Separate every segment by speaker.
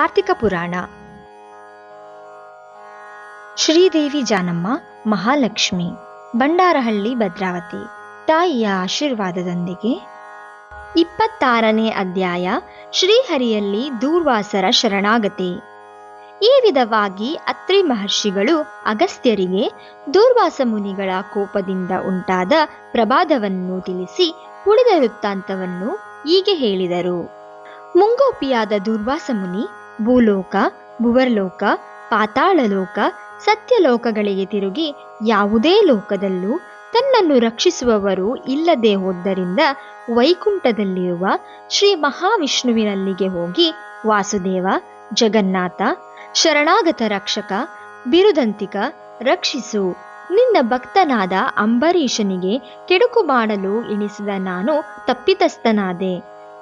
Speaker 1: ಕಾರ್ತಿಕ ಪುರಾಣ. ಶ್ರೀದೇವಿ ಜಾನಮ್ಮ, ಮಹಾಲಕ್ಷ್ಮಿ ಬಂಡಾರಹಳ್ಳಿ ಭದ್ರಾವತಿ. ತಾಯಿಯ ಆಶೀರ್ವಾದದೊಂದಿಗೆ ಇಪ್ಪತ್ತಾರನೇ ಅಧ್ಯಾಯ ಶ್ರೀಹರಿಯಲ್ಲಿ ದೂರ್ವಾಸರ ಶರಣಾಗತಿ. ಈ ವಿಧವಾಗಿ ಅತ್ರಿ ಮಹರ್ಷಿಗಳು ಅಗಸ್ತ್ಯರಿಗೆ ದೂರ್ವಾಸ ಮುನಿಗಳ ಕೋಪದಿಂದ ಉಂಟಾದ ಪ್ರಭಾದವನ್ನು ತಿಳಿಸಿ ಉಳಿದ ವೃತ್ತಾಂತವನ್ನು ಹೀಗೆ ಹೇಳಿದರು. ಮುಂಗೋಪಿಯಾದ ದುರ್ವಾಸ ಮುನಿ ಭೂಲೋಕ, ಭುವರ್ಲೋಕ, ಪಾತಾಳಲೋಕ, ಸತ್ಯಲೋಕಗಳಿಗೆ ತಿರುಗಿ ಯಾವುದೇ ಲೋಕದಲ್ಲೂ ತನ್ನನ್ನು ರಕ್ಷಿಸುವವರು ಇಲ್ಲದೆ ಹೋದ್ದರಿಂದ ವೈಕುಂಠದಲ್ಲಿರುವ ಶ್ರೀ ಮಹಾವಿಷ್ಣುವಿನಲ್ಲಿಗೆ ಹೋಗಿ ವಾಸುದೇವ, ಜಗನ್ನಾಥ, ಶರಣಾಗತ ರಕ್ಷಕ, ಬಿರುದಂತಿಕ ರಕ್ಷಿಸು. ನಿನ್ನ ಭಕ್ತನಾದ ಅಂಬರೀಷನಿಗೆ ಕೆಡುಕು ಮಾಡಲು ಇಳಿಸಿದ ನಾನು ತಪ್ಪಿತಸ್ಥನಾದೆ.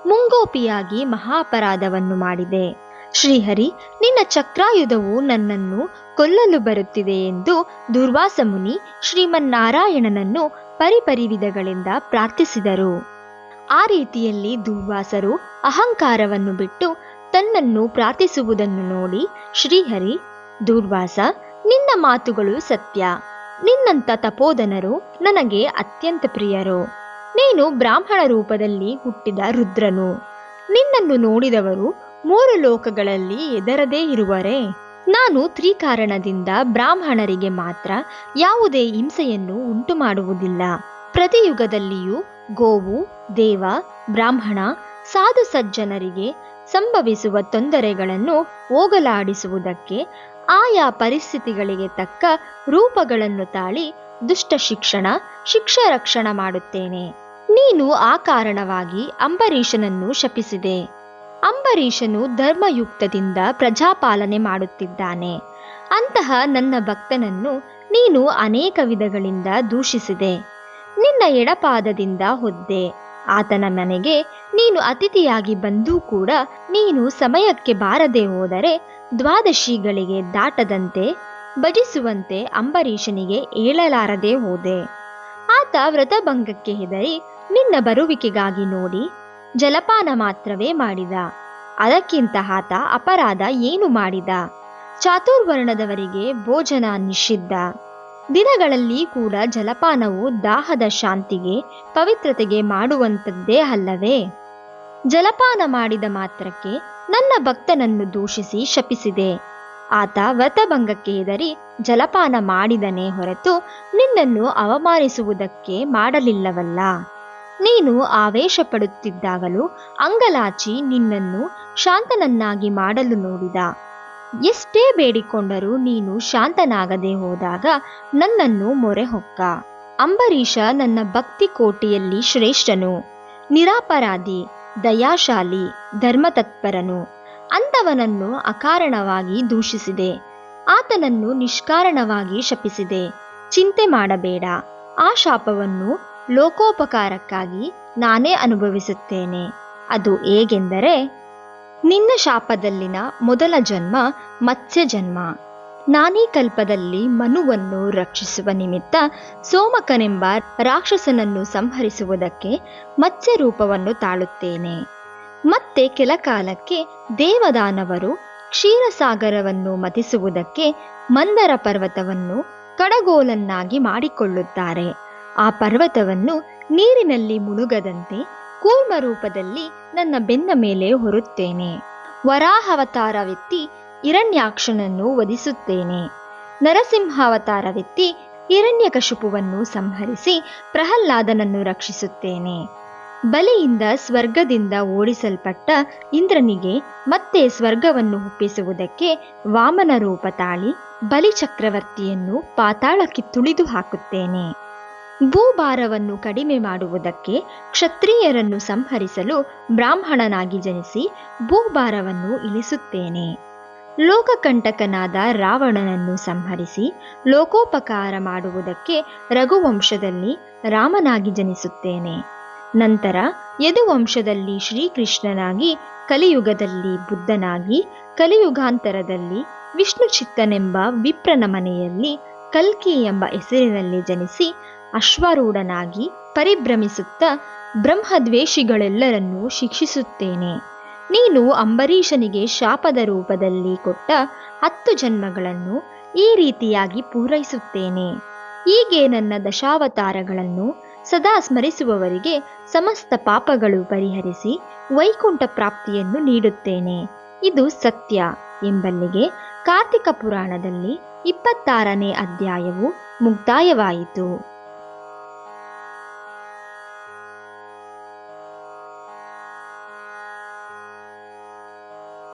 Speaker 1: ಮುಂಗೋಪಿಯಾಗಿ ಮಹಾಪರಾಧವನ್ನು ಮಾಡಿದೆ. ಶ್ರೀಹರಿ, ನಿನ್ನ ಚಕ್ರಾಯುಧವು ನನ್ನನ್ನು ಕೊಲ್ಲಲು ಬರುತ್ತಿದೆ ಎಂದು ದುರ್ವಾಸ ಮುನಿ ಶ್ರೀಮನ್ನಾರಾಯಣನನ್ನು ಪರಿಪರಿವಿಧಗಳಿಂದ ಪ್ರಾರ್ಥಿಸಿದರು. ಆ ರೀತಿಯಲ್ಲಿ ದುರ್ವಾಸರು ಅಹಂಕಾರವನ್ನು ಬಿಟ್ಟು ತನ್ನನ್ನು ಪ್ರಾರ್ಥಿಸುವುದನ್ನು ನೋಡಿ ಶ್ರೀಹರಿ, ದುರ್ವಾಸ, ನಿನ್ನ ಮಾತುಗಳು ಸತ್ಯ. ನಿನ್ನಂಥ ತಪೋಧನರು ನನಗೆ ಅತ್ಯಂತ ಪ್ರಿಯರು. ನೀನು ಬ್ರಾಹ್ಮಣ ರೂಪದಲ್ಲಿ ಹುಟ್ಟಿದ ರುದ್ರನು. ನಿನ್ನನ್ನು ನೋಡಿದವರು ಮೂರು ಲೋಕಗಳಲ್ಲಿ ಎದರದೇ ಇರುವರೆ? ನಾನು ತ್ರಿಕಾರಣದಿಂದ ಬ್ರಾಹ್ಮಣರಿಗೆ ಮಾತ್ರ ಯಾವುದೇ ಹಿಂಸೆಯನ್ನು ಉಂಟು ಮಾಡುವುದಿಲ್ಲ ಪ್ರತಿಯುಗದಲ್ಲಿಯೂ ಗೋವು, ದೇವ, ಬ್ರಾಹ್ಮಣ ಸಾಧು ಸಜ್ಜನರಿಗೆ ಸಂಭವಿಸುವ ತೊಂದರೆಗಳನ್ನು ಹೋಗಲಾಡಿಸುವುದಕ್ಕೆ ಆಯಾ ಪರಿಸ್ಥಿತಿಗಳಿಗೆ ತಕ್ಕ ರೂಪಗಳನ್ನು ತಾಳಿ ದುಷ್ಟ ಶಿಕ್ಷಣ, ಶಿಕ್ಷಾ ರಕ್ಷಣ ಮಾಡುತ್ತೇನೆ. ನೀನು ಆ ಕಾರಣವಾಗಿ ಅಂಬರೀಷನನ್ನು ಶಪಿಸಿದೆ. ಅಂಬರೀಷನು ಧರ್ಮಯುಕ್ತದಿಂದ ಪ್ರಜಾಪಾಲನೆ ಮಾಡುತ್ತಿದ್ದಾನೆ. ಅಂತಹ ನನ್ನ ಭಕ್ತನನ್ನು ನೀನು ಅನೇಕ ವಿಧಗಳಿಂದ ದೂಷಿಸಿದೆ. ನಿನ್ನ ಎಡಪಾದದಿಂದ ಹೊದ್ದೆ. ಆತನ ಮನೆಗೆ ನೀನು ಅತಿಥಿಯಾಗಿ ಬಂದೂ ಕೂಡ ನೀನು ಸಮಯಕ್ಕೆ ಬಾರದೆ ಹೋದರೆ ದ್ವಾದಶಿಗಳಿಗೆ ದಾಟದಂತೆ ಭಜಿಸುವಂತೆ ಅಂಬರೀಷನಿಗೆ ಏಳಲಾರದೆ ಹೋದೆ. ಆತ ವ್ರತಭಂಗಕ್ಕೆ ಹೆದರಿ ನಿನ್ನ ಬರುವಿಕೆಗಾಗಿ ನೋಡಿ ಜಲಪಾನ ಮಾತ್ರವೇ ಮಾಡಿದ. ಅದಕ್ಕಿಂತ ಆತ ಅಪರಾಧ ಏನು ಮಾಡಿದ? ಚಾತುರ್ವರ್ಣದವರಿಗೆ ಭೋಜನ ನಿಷಿದ್ಧ. ದಿನಗಳಲ್ಲಿ ಕೂಡ ಜಲಪಾನವು ದಾಹದ ಶಾಂತಿಗೆ, ಪವಿತ್ರತೆಗೆ ಮಾಡುವಂಥದ್ದೇ ಅಲ್ಲವೇ? ಜಲಪಾನ ಮಾಡಿದ ಮಾತ್ರಕ್ಕೆ ನನ್ನ ಭಕ್ತನನ್ನು ದೂಷಿಸಿ ಶಪಿಸಿದೆ. ಆತ ವ್ರತಭಂಗಕ್ಕೆ ಹೆದರಿ ಜಲಪಾನ ಮಾಡಿದನೇ ಹೊರತು ನಿನ್ನನ್ನು ಅವಮಾನಿಸುವುದಕ್ಕೆ ಮಾಡಲಿಲ್ಲವಲ್ಲ. ನೀನು ಆವೇಶ ಪಡುತ್ತಿದ್ದಾಗಲೂ ಅಂಗಲಾಚಿ ನಿನ್ನನ್ನು ಶಾಂತನನ್ನಾಗಿ ಮಾಡಲು ನೋಡಿದ. ಎಷ್ಟೇ ಬೇಡಿಕೊಂಡರೂ ನೀನು ಶಾಂತನಾಗದೆ ಹೋದಾಗ ನನ್ನನ್ನು ಮೊರೆ ಹೊಕ್ಕ ಅಂಬರೀಷ ನನ್ನ ಭಕ್ತಿ ಕೋಟೆಯಲ್ಲಿ ಶ್ರೇಷ್ಠನು. ನಿರಾಪರಾಧಿ, ದಯಾಶಾಲಿ, ಧರ್ಮತತ್ಪರನು. ಅಂಥವನನ್ನು ಅಕಾರಣವಾಗಿ ದೂಷಿಸಿದೆ. ಆತನನ್ನು ನಿಷ್ಕಾರಣವಾಗಿ ಶಪಿಸಿದೆ. ಚಿಂತೆ ಮಾಡಬೇಡ. ಆ ಶಾಪವನ್ನು ಲೋಕೋಪಕಾರಕ್ಕಾಗಿ ನಾನೇ ಅನುಭವಿಸುತ್ತೇನೆ. ಅದು ಹೇಗೆಂದರೆ, ನಿನ್ನ ಶಾಪದಲ್ಲಿನ ಮೊದಲ ಜನ್ಮ ಮತ್ಸ್ಯ ಜನ್ಮ ನಾನೀ ಕಲ್ಪದಲ್ಲಿ ಮನುವನ್ನು ರಕ್ಷಿಸುವ ನಿಮಿತ್ತ ಸೋಮಕನೆಂಬ ರಾಕ್ಷಸನನ್ನು ಸಂಹರಿಸುವುದಕ್ಕೆ ಮತ್ಸ್ಯ ರೂಪವನ್ನು ತಾಳುತ್ತೇನೆ. ಮತ್ತೆ ಕೆಲ ಕಾಲಕ್ಕೆ ದೇವದಾನವರು ಕ್ಷೀರಸಾಗರವನ್ನು ಮತಿಸುವುದಕ್ಕೆ ಮಂದರ ಪರ್ವತವನ್ನು ಕಡಗೋಲನ್ನಾಗಿ ಮಾಡಿಕೊಳ್ಳುತ್ತಾರೆ. ಆ ಪರ್ವತವನ್ನು ನೀರಿನಲ್ಲಿ ಮುಳುಗದಂತೆ ಕೂರ್ಮ ರೂಪದಲ್ಲಿ ನನ್ನ ಬೆನ್ನ ಮೇಲೆ ಹೊರುತ್ತೇನೆ. ವರಾಹಾವತಾರವೆತ್ತಿ ಹಿರಣ್ಯಾಕ್ಷನನ್ನು ವಧಿಸುತ್ತೇನೆ. ನರಸಿಂಹಾವತಾರವೆತ್ತಿ ಹಿರಣ್ಯಕಶುಪುವನ್ನು ಸಂಹರಿಸಿ ಪ್ರಹ್ಲಾದನನ್ನು ರಕ್ಷಿಸುತ್ತೇನೆ. ಬಲಿಯಿಂದ ಸ್ವರ್ಗದಿಂದ ಓಡಿಸಲ್ಪಟ್ಟ ಇಂದ್ರನಿಗೆ ಮತ್ತೆ ಸ್ವರ್ಗವನ್ನು ಒಪ್ಪಿಸುವುದಕ್ಕೆ ವಾಮನ ರೂಪ ತಾಳಿ ಬಲಿ ಚಕ್ರವರ್ತಿಯನ್ನು ಪಾತಾಳಕ್ಕೆ ತುಳಿದು ಹಾಕುತ್ತೇನೆ. ಭೂಭಾರವನ್ನು ಕಡಿಮೆ ಮಾಡುವುದಕ್ಕೆ ಕ್ಷತ್ರಿಯರನ್ನು ಸಂಹರಿಸಲು ಬ್ರಾಹ್ಮಣನಾಗಿ ಜನಿಸಿ ಭೂಭಾರವನ್ನು ಇಳಿಸುತ್ತೇನೆ. ಲೋಕಕಂಟಕನಾದ ರಾವಣನನ್ನು ಸಂಹರಿಸಿ ಲೋಕೋಪಕಾರ ಮಾಡುವುದಕ್ಕೆ ರಘುವಂಶದಲ್ಲಿ ರಾಮನಾಗಿ ಜನಿಸುತ್ತೇನೆ. ನಂತರ ಯದುವಂಶದಲ್ಲಿ ಶ್ರೀಕೃಷ್ಣನಾಗಿ, ಕಲಿಯುಗದಲ್ಲಿ ಬುದ್ಧನಾಗಿ, ಕಲಿಯುಗಾಂತರದಲ್ಲಿ ವಿಷ್ಣು ಚಿತ್ತನೆಂಬ ವಿಪ್ರನ ಮನೆಯಲ್ಲಿ ಕಲ್ಕಿ ಎಂಬ ಹೆಸರಿನಲ್ಲಿ ಜನಿಸಿ ಅಶ್ವಾರೂಢನಾಗಿ ಪರಿಭ್ರಮಿಸುತ್ತಾ ಬ್ರಹ್ಮದ್ವೇಷಿಗಳೆಲ್ಲರನ್ನೂ ಶಿಕ್ಷಿಸುತ್ತೇನೆ. ನೀನು ಅಂಬರೀಷನಿಗೆ ಶಾಪದ ರೂಪದಲ್ಲಿ ಕೊಟ್ಟ ಹತ್ತು ಜನ್ಮಗಳನ್ನು ಈ ರೀತಿಯಾಗಿ ಪೂರೈಸುತ್ತೇನೆ. ಹೀಗೆ ನನ್ನ ದಶಾವತಾರಗಳನ್ನು ಸದಾ ಸ್ಮರಿಸುವವರಿಗೆ ಸಮಸ್ತ ಪಾಪಗಳು ಪರಿಹರಿಸಿ ವೈಕುಂಠ ಪ್ರಾಪ್ತಿಯನ್ನು ನೀಡುತ್ತೇನೆ. ಇದು ಸತ್ಯ ಎಂಬಲ್ಲಿಗೆ ಕಾರ್ತಿಕ ಪುರಾಣದಲ್ಲಿ ಇಪ್ಪತ್ತಾರನೇ ಅಧ್ಯಾಯವು ಮುಕ್ತಾಯವಾಯಿತು.